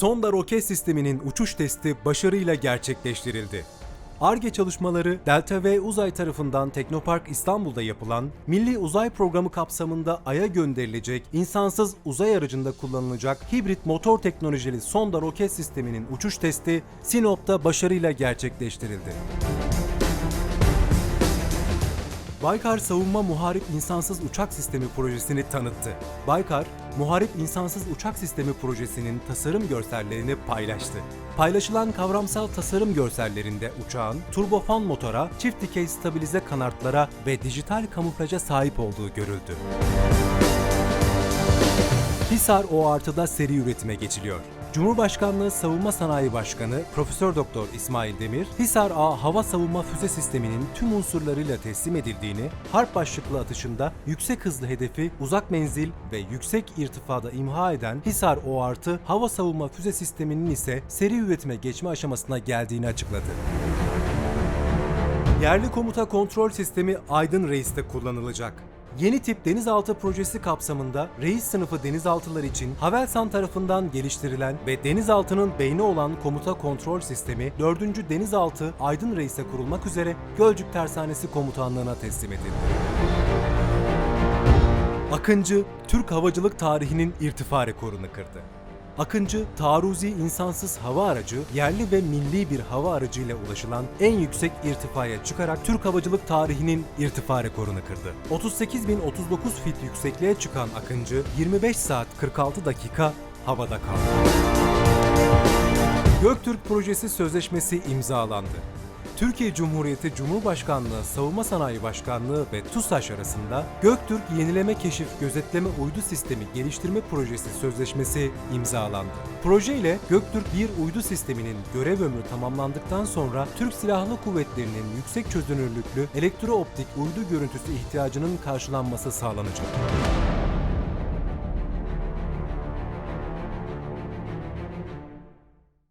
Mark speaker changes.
Speaker 1: Sonda roket sisteminin uçuş testi başarıyla gerçekleştirildi. ARGE çalışmaları Delta V Uzay tarafından Teknopark İstanbul'da yapılan Milli Uzay Programı kapsamında Ay'a gönderilecek insansız uzay aracında kullanılacak hibrit motor teknolojili Sonda roket sisteminin uçuş testi Sinop'ta başarıyla gerçekleştirildi. Baykar Savunma Muharip İnsansız Uçak Sistemi projesini tanıttı. Baykar, Muharip İnsansız Uçak Sistemi projesinin tasarım görsellerini paylaştı. Paylaşılan kavramsal tasarım görsellerinde uçağın turbofan motora, çift dikey stabilize kanatlara ve dijital kamuflaja sahip olduğu görüldü. Hisar O+'da seri üretime geçiliyor. Cumhurbaşkanlığı Savunma Sanayi Başkanı Profesör Doktor İsmail Demir, Hisar A hava savunma füze sisteminin tüm unsurlarıyla teslim edildiğini, harp başlıklı atışında yüksek hızlı hedefi uzak menzil ve yüksek irtifada imha eden Hisar O artı hava savunma füze sisteminin ise seri üretime geçme aşamasına geldiğini açıkladı. Yerli komuta kontrol sistemi Aydın Reis'te kullanılacak. Yeni tip denizaltı projesi kapsamında reis sınıfı denizaltılar için Havelsan tarafından geliştirilen ve denizaltının beyni olan komuta kontrol sistemi 4. Denizaltı Aydın Reis'e kurulmak üzere Gölcük Tersanesi Komutanlığı'na teslim edildi. Akıncı, Türk havacılık tarihinin irtifa rekorunu kırdı. Akıncı, taarruzi insansız hava aracı, yerli ve milli bir hava aracı ile ulaşılan en yüksek irtifaya çıkarak Türk havacılık tarihinin irtifa rekorunu kırdı. 38.039 fit yüksekliğe çıkan Akıncı, 25 saat 46 dakika havada kaldı. Göktürk Projesi Sözleşmesi imzalandı. Türkiye Cumhuriyeti Cumhurbaşkanlığı Savunma Sanayi Başkanlığı ve TUSAŞ arasında Göktürk Yenileme Keşif Gözetleme Uydu Sistemi Geliştirme Projesi Sözleşmesi imzalandı. Proje ile Göktürk 1 uydu sisteminin görev ömrü tamamlandıktan sonra Türk Silahlı Kuvvetleri'nin yüksek çözünürlüklü elektrooptik uydu görüntüsü ihtiyacının karşılanması sağlanacak.